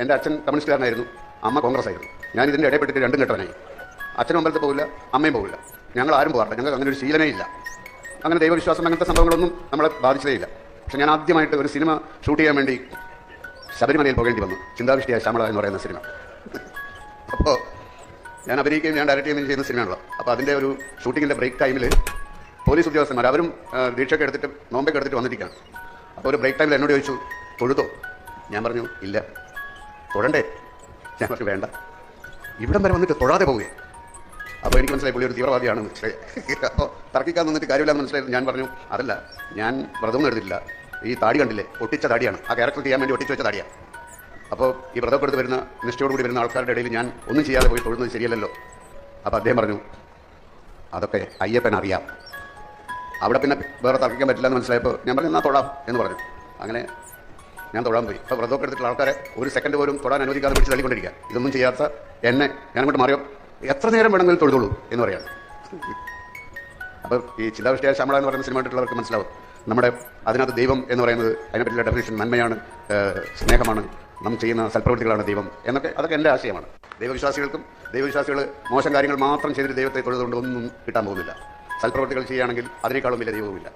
എന്റെ അച്ഛൻ കമ്മ്യൂണിസ്റ്റുകാരനായിരുന്നു. അമ്മ കോൺഗ്രസ് ആയിരുന്നു ഞാൻ ഇതിന്റെ ഇടയിൽപ്പെട്ടിട്ട് രണ്ടും കെട്ടവനായി. അച്ഛനും അമ്പലത്തിൽ പോകില്ല അമ്മയും പോകില്ല ഞങ്ങൾ ആരും പോകാറില്ല. ഞങ്ങൾക്ക് അങ്ങനെ ഒരു ശീലമേ ഇല്ല. അങ്ങനെ ദൈവവിശ്വാസം അങ്ങനത്തെ സംഭവങ്ങളൊന്നും നമ്മളെ ബാധിച്ചതേ ഇല്ല. പക്ഷെ ഞാൻ ആദ്യമായിട്ട് ഒരു സിനിമ ഷൂട്ട് ചെയ്യാൻ വേണ്ടി ശബരിമലയിൽ പോകേണ്ടി വന്നു. ചിന്താവിഷ്ടിയായ ശ്യാമള എന്ന് പറയുന്ന സിനിമ. അപ്പോൾ ഞാൻ അഭിനയിക്കുകയും ഞാൻ ഡയറക്റ്റ് ചെയ്യുകയും ചെയ്യുന്ന സിനിമയാണല്ലോ അപ്പോൾ അതിന്റെ ഒരു ഷൂട്ടിങ്ങിന്റെ ബ്രേക്ക് ടൈമിൽ പോലീസ് ഉദ്യോഗസ്ഥന്മാർ അവരും ദീക്ഷയൊക്കെ എടുത്തിട്ട് നോമ്പൊക്കെ എടുത്തിട്ട് വന്നിരിക്കുകയാണ്. അപ്പോൾ ഒരു ബ്രേക്ക് ടൈമിൽ എന്നോട് ചോദിച്ചു തൊഴുതോ? ഞാൻ പറഞ്ഞു ഇല്ല. തൊഴണ്ടേ ഞാൻ പറഞ്ഞു വേണ്ട. ഇവിടം വരെ വന്നിട്ട് തൊഴാതെ പോവുകയെ. അപ്പോൾ എനിക്ക് മനസ്സിലായി പുള്ളി ഒരു തീവ്രവാദിയാണ് മനസ്സിലായി? അപ്പോൾ തർക്കിക്കാൻ നിന്നിട്ട് കാര്യമില്ലാന്ന് മനസ്സിലായത് ഞാൻ പറഞ്ഞു അതല്ല ഞാൻ വ്രതമൊന്നും എടുത്തിട്ടില്ല ഈ താടി കണ്ടില്ലേ? ഒട്ടിച്ച താടിയാണ്. ആ ക്യാരക്ടർ ചെയ്യാൻ വേണ്ടി ഒട്ടിച്ച് വെച്ച താടിയാണ് അപ്പോൾ ഈ വ്രതപ്പെടുത്ത് വരുന്ന നിഷ്ഠയോടുകൂടി വരുന്ന ആൾക്കാരുടെ ഇടയിൽ ഞാൻ ഒന്നും ചെയ്യാതെ പോയി തൊഴുന്നത് ശരിയല്ലല്ലോ. അപ്പോൾ അദ്ദേഹം പറഞ്ഞു അതൊക്കെ അയ്യപ്പൻ അറിയാം. അവിടെ പിന്നെ വേറെ തർക്കിക്കാൻ പറ്റില്ല എന്ന് മനസ്സിലായപ്പോൾ ഞാൻ പറഞ്ഞു എന്നാൽ തൊഴാം എന്ന് പറഞ്ഞു. അങ്ങനെ ഞാൻ തൊടാൻ പോയി. അപ്പോൾ വ്രതമൊക്കെ എടുത്തിട്ടുള്ള ആൾക്കാരെ ഒരു സെക്കൻഡ് പോലും തൊടാൻ അനുവദിക്കാതെ പിടിച്ച് തള്ളിക്കൊണ്ടിരിക്കുക. ഇതൊന്നും ചെയ്യാത്ത എന്നെ ഞാൻ അങ്ങോട്ട് മാറിയോ? എത്ര നേരം വേണമെങ്കിലും തൊഴുതുള്ളൂ എന്ന് പറയാം. അപ്പോൾ ഈ ചിന്താവിഷ്ടിയായ ശ്യാമള എന്ന് പറയുന്ന സിനിമ കണ്ടിട്ടുള്ളവർക്ക് മനസ്സിലാവും. നമ്മുടെ അതിനകത്ത് ദൈവം എന്ന് പറയുന്നത് അതിനെപ്പറ്റിയുള്ള ഡെഫിനേഷൻ നന്മയാണ് സ്നേഹമാണ് നാം ചെയ്യുന്ന സൽപ്രവൃത്തികളാണ് ദൈവം എന്നൊക്കെ അതൊക്കെ എന്റെ ആശയമാണ്. ദൈവവിശ്വാസികൾക്കും ദൈവവിശ്വാസികൾ മോശം കാര്യങ്ങൾ മാത്രം ചെയ്തിട്ട് ദൈവത്തെ തൊഴുതുകൊണ്ട് ഒന്നും കിട്ടാൻ പോകുന്നില്ല. സൽപ്രവൃത്തികൾ ചെയ്യുകയാണെങ്കിൽ അതിനേക്കാളും വലിയ ദൈവവുമില്ല.